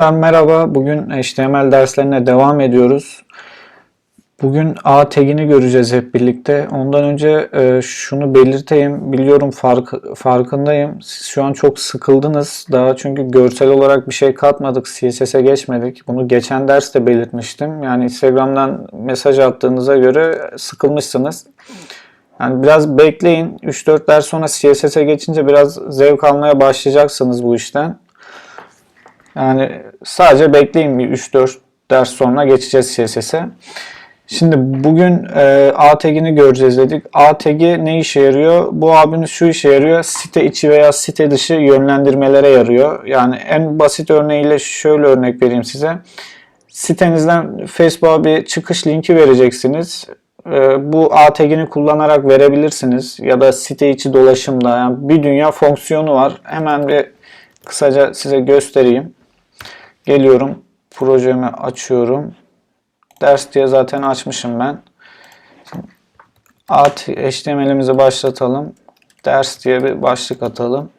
Merhaba, bugün HTML derslerine devam ediyoruz. Bugün A tagini göreceğiz hep birlikte. Ondan önce e, şunu belirteyim. Biliyorum fark, farkındayım. Siz şu an çok sıkıldınız. Daha çünkü görsel olarak bir şey katmadık. CSS'e geçmedik. Bunu geçen derste belirtmiştim. Yani Instagram'dan mesaj attığınıza göre sıkılmışsınız. Yani biraz bekleyin. 3-4 ders sonra CSS'e geçince biraz zevk almaya başlayacaksınız bu işten. Yani sadece bekleyin bir 3-4 ders sonra geçeceğiz CSS'e. Şimdi bugün e, A tagini göreceğiz dedik. A tagi ne işe yarıyor? Bu abimiz şu işe yarıyor. Site içi veya site dışı yönlendirmelere yarıyor. Yani en basit örneğiyle şöyle örnek vereyim size. Sitenizden Facebook'a bir çıkış linki vereceksiniz. E, bu A tagini kullanarak verebilirsiniz. Ya da site içi dolaşımda yani bir dünya fonksiyonu var. Hemen bir kısaca size göstereyim. Geliyorum. Projemi açıyorum. Ders diye zaten açmışım ben. At HTML'imizi başlatalım. Ders diye bir başlık atalım.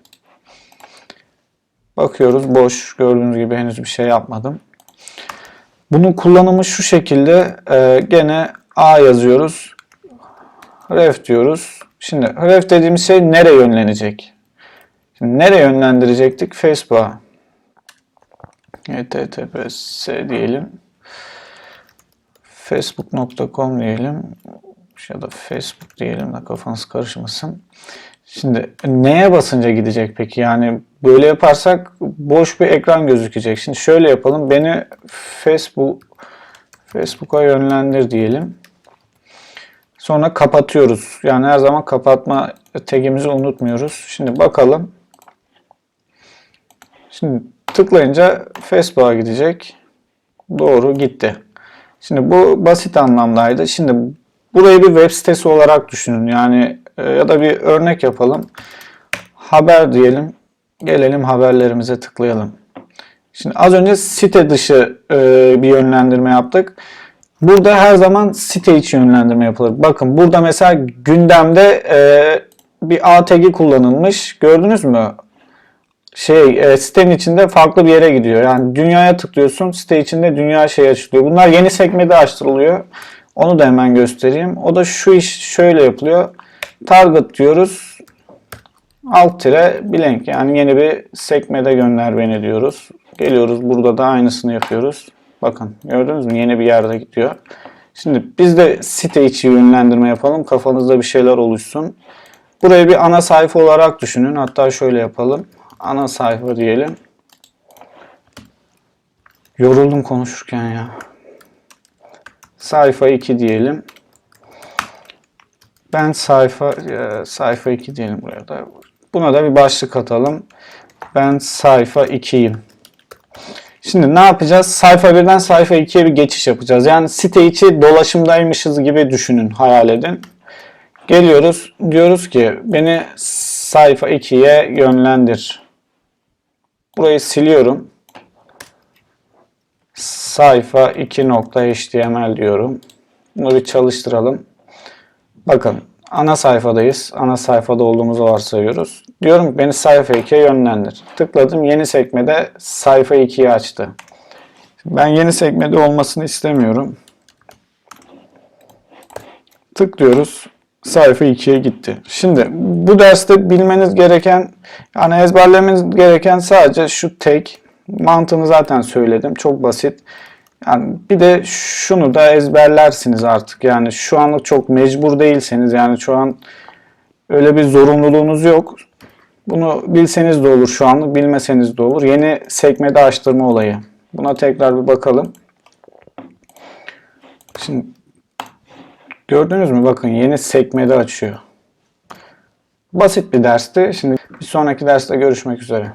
Bakıyoruz boş. Gördüğünüz gibi henüz bir şey yapmadım. Bunun kullanımı şu şekilde. Ee, gene A yazıyoruz. Ref diyoruz. Şimdi ref dediğimiz şey nereye yönlenecek? Şimdi nereye yönlendirecektik? Facebook'a. Https diyelim facebook.com diyelim ya da facebook diyelim de kafanız karışmasın. Şimdi neye basınca gidecek peki? Yani böyle yaparsak boş bir ekran gözükecek. Şimdi şöyle yapalım. Beni Facebook Facebook'a yönlendir diyelim. Sonra kapatıyoruz. Yani her zaman kapatma tagimizi unutmuyoruz. Şimdi bakalım. Şimdi tıklayınca Facebook'a gidecek. Doğru gitti. Şimdi bu basit anlamdaydı. Şimdi burayı bir web sitesi olarak düşünün. Yani e, ya da bir örnek yapalım. Haber diyelim. Gelelim haberlerimize tıklayalım. Şimdi az önce site dışı e, bir yönlendirme yaptık. Burada her zaman site içi yönlendirme yapılır. Bakın burada mesela gündemde e, bir A tagi kullanılmış. Gördünüz mü? Şey e, sitenin içinde farklı bir yere gidiyor. Yani dünyaya tıklıyorsun site içinde dünya şey açılıyor. Bunlar yeni sekmede açtırılıyor. Onu da hemen göstereyim. O da şu iş şöyle yapılıyor. Target diyoruz. Alt tire blank yani yeni bir sekmede gönder beni diyoruz. Geliyoruz burada da aynısını yapıyoruz. Bakın gördünüz mü yeni bir yerde gidiyor. Şimdi biz de site içi yönlendirme yapalım. Kafanızda bir şeyler oluşsun. Burayı bir ana sayfa olarak düşünün. Hatta şöyle yapalım ana sayfa diyelim. Yoruldum konuşurken ya. Sayfa 2 diyelim. Ben sayfa e, sayfa 2 diyelim buraya da. Buna da bir başlık atalım. Ben sayfa 2'yim. Şimdi ne yapacağız? Sayfa 1'den sayfa 2'ye bir geçiş yapacağız. Yani site içi dolaşımdaymışız gibi düşünün, hayal edin. Geliyoruz, diyoruz ki beni sayfa 2'ye yönlendir. Burayı siliyorum. Sayfa 2.html diyorum. Bunu bir çalıştıralım. Bakın ana sayfadayız. Ana sayfada olduğumuzu varsayıyoruz. Diyorum beni sayfa 2'ye yönlendir. Tıkladım yeni sekmede sayfa 2'yi açtı. Ben yeni sekmede olmasını istemiyorum. Tıklıyoruz sayfa 2'ye gitti. Şimdi bu derste bilmeniz gereken yani ezberlemeniz gereken sadece şu tek mantığını zaten söyledim. Çok basit. Yani bir de şunu da ezberlersiniz artık. Yani şu anlık çok mecbur değilseniz yani şu an öyle bir zorunluluğunuz yok. Bunu bilseniz de olur şu anlık, bilmeseniz de olur. Yeni sekmede açtırma olayı. Buna tekrar bir bakalım. Şimdi Gördünüz mü? Bakın yeni sekmede açıyor. Basit bir dersti. Şimdi bir sonraki derste görüşmek üzere.